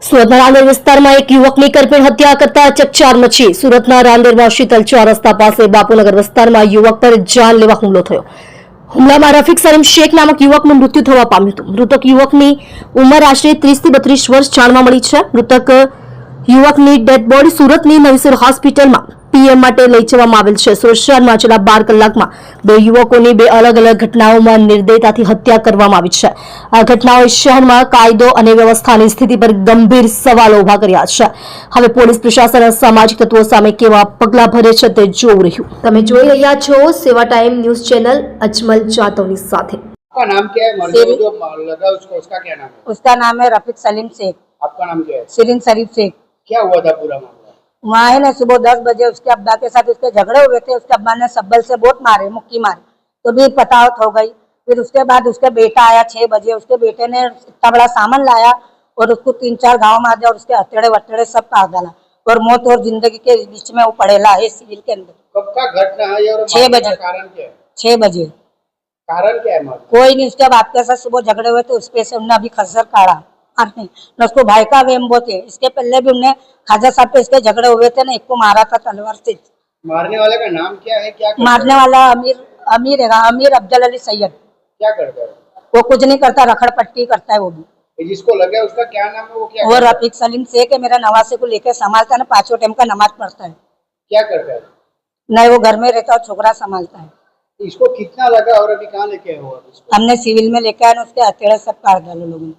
સુરતના વિસ્તારમાં એક યુવકની કરપીણ હત્યા કરતા ચકચાર મચી સુરતના રાંદેરમાં શીતલ ચાર રસ્તા પાસે બાપુનગર વિસ્તારમાં યુવક પર જાનલેવા હુમલો થયો. હુમલામાં રફીક સલીમ શેખ નામક યુવકનું મૃત્યુ થવા પામ્યું હતું. મૃતક યુવકની ઉંમર આશરે ત્રીસથી બત્રીસ વર્ષ જાણવા મળી છે. મૃતક યુવકની ડેડ બોડી સુરતની નવીસર હોસ્પિટલમાં પીએમ માટે લઈ જવામાં આવેલ છે સુરત શહેરમાં છેલ્લા બાર કલાકમાં બે યુવકોની બે અલગ અલગ ઘટનાઓમાં નિર્દયતાથી હત્યા કરવામાં આવી છે આ ઘટનાઓએ શહેરમાં કાયદો અને વ્યવસ્થાની સ્થિતિ પર ગંભીર સવાલો ઉભા કર્યા છે હવે પોલીસ પ્રશાસન અને સામાજિક તત્વો સામે કેવા પગલાં ભરે છે તે જોવું રહ્યું તમે જોઈ રહ્યા છો Seva time news channel Ajmal Jatvani સાથે आपका नाम क्या है मर सिरी। जो लगा उसको उसका क्या नाम है उसका नाम है रफीक सलीम शेख आपका नाम क्या है सिरिन शरीफ शेख क्या हुआ था पूरा मामला? वहाँ है ना सुबह दस बजे उसके अब्बा के साथ उसके झगड़े हुए थे उसके अब्बा ने सब्बल से बहुत मारे मुक्की मारी। तो भी पतावत हो गई। फिर उसके बाद उसके बेटा आया छह बजे उसके बेटे ने इतना बड़ा सामान लाया और उसको तीन चार गाँव मार दिया और उसके हथेड़े वथेड़े सब काट डाला और मौत और ज़िंदगी के बीच में वो पड़ेला है सिविल के अंदर। कब का घटना है और छह बजे। का कारण क्या छह बजे। कारण क्या है कोई नहीं उसके बाप के साथ सुबह झगड़े हुए थे उस पे से उन्होंने अभी खसर काढ़ा। उसको भाई का वेम्बो थे इसके पहले भी उन्हें खाजा साहब पे इसके झगड़े हुए थे ना एक को मारा था तलवार से। मारने वाले का नाम क्या है? क्या मारने वाला अमीर अमीर है अमीर अफजल अली सैयद। क्या करता है? वो कुछ नहीं करता रखड़ पट्टी करता है वो भी। जिसको लगा उसका क्या नाम है वो क्या वो रफीक सलीम शेख है मेरा नवासे को लेकर संभालता है ना पाँचों टाइम का नमाज़ पढ़ता है। क्या करता है? नहीं वो घर में रहता है छोकरा संभालता है। इसको कितना लगा और अभी कहाँ लेके आए हो हमने सिविल में लेके आया उसके हथेड़े सब काट डाले लोगों ने।